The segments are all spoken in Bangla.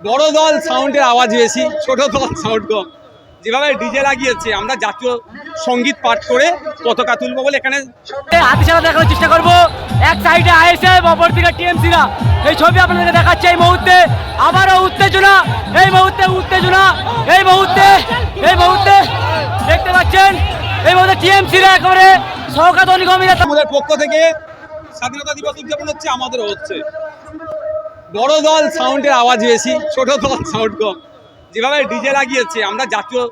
বড় দল সাউন্ডের আওয়াজ বেশি ছোট দল সাউন্ড কম। যেভাবে ডিজে লাগিয়েছে আমরা জাতীয় সংগীত পাঠ করে পতাকা তুলবো বলে এখানে হাতে সারা দেখানোর চেষ্টা করব। এক সাইডে আইএসএফ অপর দিকে টিএমসিরা। এই ছবি আপনাদেরকে দেখাচ্ছে এই মুহূর্তে। আবারও উত্তেজনা। এই মুহূর্তে উত্তেজনা। এই মুহূর্তে এই মুহূর্তে দেখতে পাচ্ছেন এই মুহূর্তে টিএমসিরা একেবারে সহকাত নিগমীরা আমাদের পক্ষ থেকে স্বাধীনতা দিবস উদযাপন হচ্ছে আমাদেরও হচ্ছে। বড় দল সাউন্ডের আওয়াজ বেশি, ছোট দল সাউন্ড কম। যেভাবে ডিজে লাগিয়েছে, আমরা জাতীয়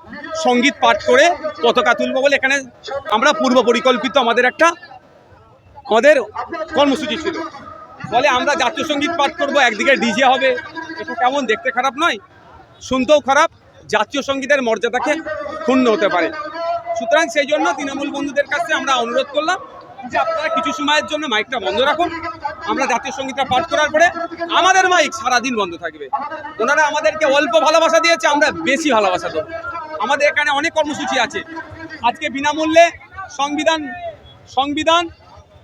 সংগীত পাঠ করে পতাকা তুলবো বলে এখানে আমরা পূর্ব পরিকল্পিত আমাদের একটা, আমাদের কর্মসূচি ছিল। ফলে আমরা জাতীয় সংগীত পাঠ করব, একদিকে ডিজে হবে, এটা কেমন দেখতে খারাপ নয়, শুনতেও খারাপ, জাতীয় সঙ্গীতের মর্যাদাকে ক্ষুণ্ণ হতে পারে। সুতরাং সেই জন্য তৃণমূল বন্ধুদের কাছে আমরা অনুরোধ করলাম যে আপনারা কিছু সময়ের জন্য মাইকটা বন্ধ রাখুন আমরা জাতীয় সঙ্গীতটা পাঠ করার পরে আমাদের মাইক সারাদিন বন্ধ থাকবে। ওনারা আমাদেরকে অল্প ভালোবাসা দিয়েছে, আমরা বেশি ভালোবাসা দেবো। আমাদের এখানে অনেক কর্মসূচি আছে। আজকে বিনামূল্যে সংবিধান সংবিধান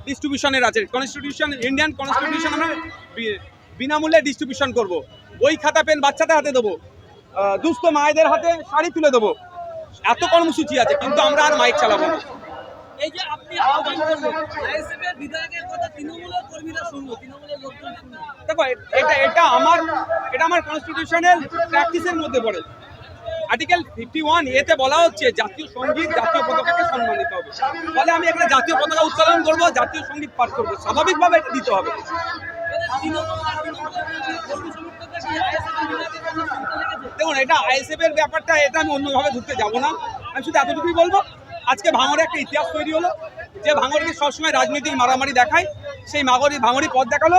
ডিস্ট্রিবিউশনের আছে। কনস্টিটিউশন ইন্ডিয়ান কনস্টিটিউশন আমরা বিনামূল্যে ডিস্ট্রিবিউশন করব। বই, খাতা পেন বাচ্চাদের হাতে দেবো। দুস্থ মায়েদের হাতে শাড়ি তুলে দেবো। এত কর্মসূচি আছে, কিন্তু আমরা আর মাইক চালাবো না। এই যে আপনি আহ্বান করলেন আইএসএফের বিধায়কের কথা তৃণমূলের কর্মীরা শুনলো তৃণমূলের লোকজন দেখো এটা এটা আমার এটা আমার কনস্টিটিউশনাল প্র্যাকটিসের মধ্যে পড়ে। আর্টিকেল ফিফটি ওয়ান এতে বলা হচ্ছে জাতীয় সংগীত জাতীয় পতাকাকে সম্মান দিতে হবে। ফলে আমি এখানে জাতীয় পতাকা উত্তোলন করব জাতীয় সংগীত পাঠ করব। স্বাভাবিকভাবে এটা দিতে হবে। দেখুন এটা আইএসএফ এর ব্যাপারটা এটা আমি অন্যভাবে ধরতে যাব না। আমি শুধু এতটুকুই বলব আজকে ভাঙড়ে একটা ইতিহাস তৈরি হলো যে ভাঙড়কে সবসময় রাজনৈতিক মারামারি দেখায় সেই মাগরি ভাঙড়ি পথ দেখাল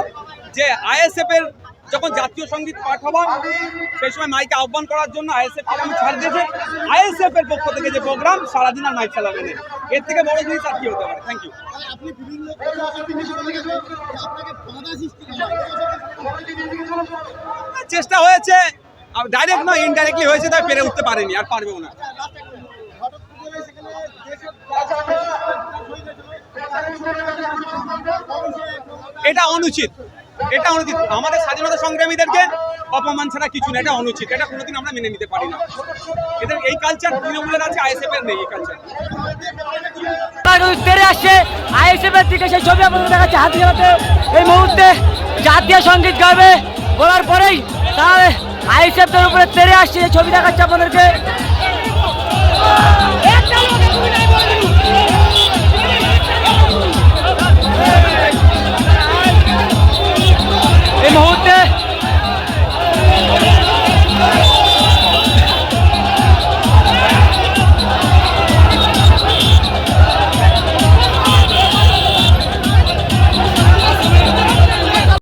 যে আইএসএফ এর যখন জাতীয় সংগীত পাঠ হবার সেই সময় মাইকে আহ্বান করার জন্য আইএসএফ আমি ছাড় দিয়েছে। আইএসএফ এর পক্ষ থেকে যে প্রোগ্রাম সারাদিন আর মাইক চালাবে না এর থেকে বড় জিনিস আর কি হতে পারে? থ্যাংক ইউ চেষ্টা হয়েছে ডাইরেক্ট নয় ইনডাইরেক্টলি হয়েছে তাই পেরে উঠতে পারেনি আর পারবেও না। এটা অনুচিত। এটা অনুচিত। আমাদের স্বাধীনতা সংগ্রামীদেরকে অপমান ছাড়া কিছু না, এটা অনুচিত। এটা কোনোদিন আমরা মেনে নিতে পারি না। এদের এই কালচার তৃণমূলের আছে আইএসএফ এর নেই এই কালচার তেরে আসছে দিকে সেই আপনাদের দেখাচ্ছে এই মুহূর্তে জাতীয় সংগীত পরেই তেরে আসছে ছবি দেখাচ্ছে আপনাদেরকে।